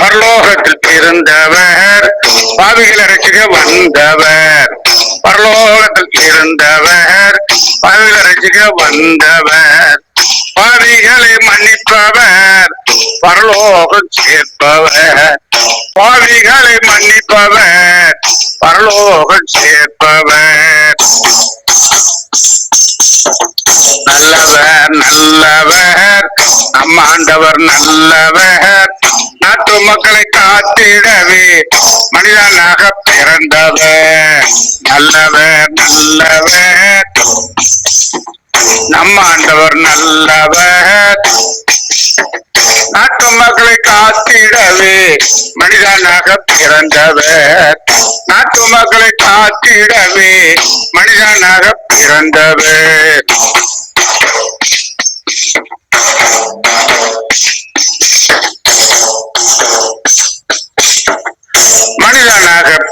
பரலோகத்தில் இருந்தவர் பாவிகளை ரசிக்க வந்தவர். பரலோகத்தில் இருந்தவர் பாவிகளை ரசிக்க வந்தவர். பாவிகளை மன்னிப்பவர் பரலோகம் சேர்ப்பவர். பாவிகளை மன்னிப்பவர் பரலோகம் சேர்ப்பவர். நல்லவர் நல்லவர். நம்ம ஆண்டவர் நல்லவர். நாட்டு மக்களை காத்திடவே. மனிதனாக பிறந்தவர். நல்லவர் நல்லவர். நம்ம ஆண்டவர் நல்லவர். நாட்டு மக்களை காத்திடவே. மனிதனாக பிறந்தவர். நாட்டு மக்களை காத்திடவே. மனிதனாக பிறந்தவர்.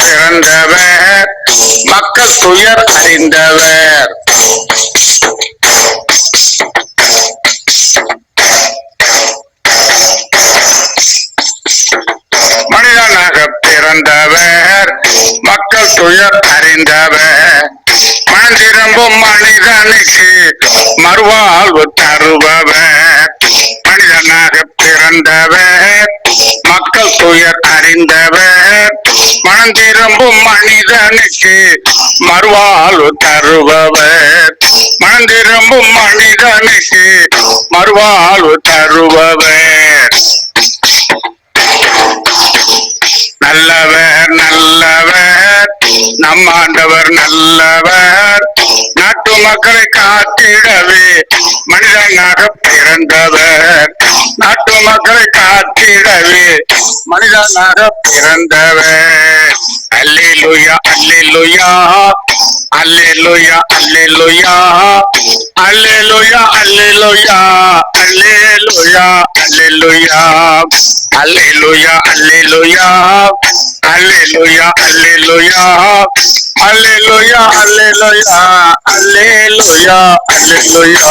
சிறந்தவர் மக்கள் துயர் அறிந்தவர். மனிதனாக பிறந்தவர். மக்கள் துயர் அறிந்தவர். மனதிரும்பும் மனிதனுக்கு மறுவாழ்வு தருபவர். மனிதனாக பிறந்தவர். மக்கள் துயர் அறிந்தவர். மனம் திரும்பும் மனிதனுக்கு மறுவாழ்வு தருபவர். மனம் திரும்பும் மனிதனுக்கு மறுவாழ்வு தருபவர். நல்லவர் நல்லவர். நம் ஆண்டவர் நல்லவர். நாட்டு மக்களை காத்திடவே மனிதனாக பிறந்தவர். நாட்டு மக்களை காத்திடவே மனிதனாக பிறந்தவர் அல்லேலூயா அல்லேலூயா அல்லேலூயா அல்லேலூயா அல்லேலூயா அல்லேலூயா அல்லேலூயா அல்லேலூயா அல்லேலூயா அல்லேலூயா அல்லேலூயா அல்லேலூயா அல்லேலூயா அல்லேலூயா அல்லேலூயா அல்லேலூயா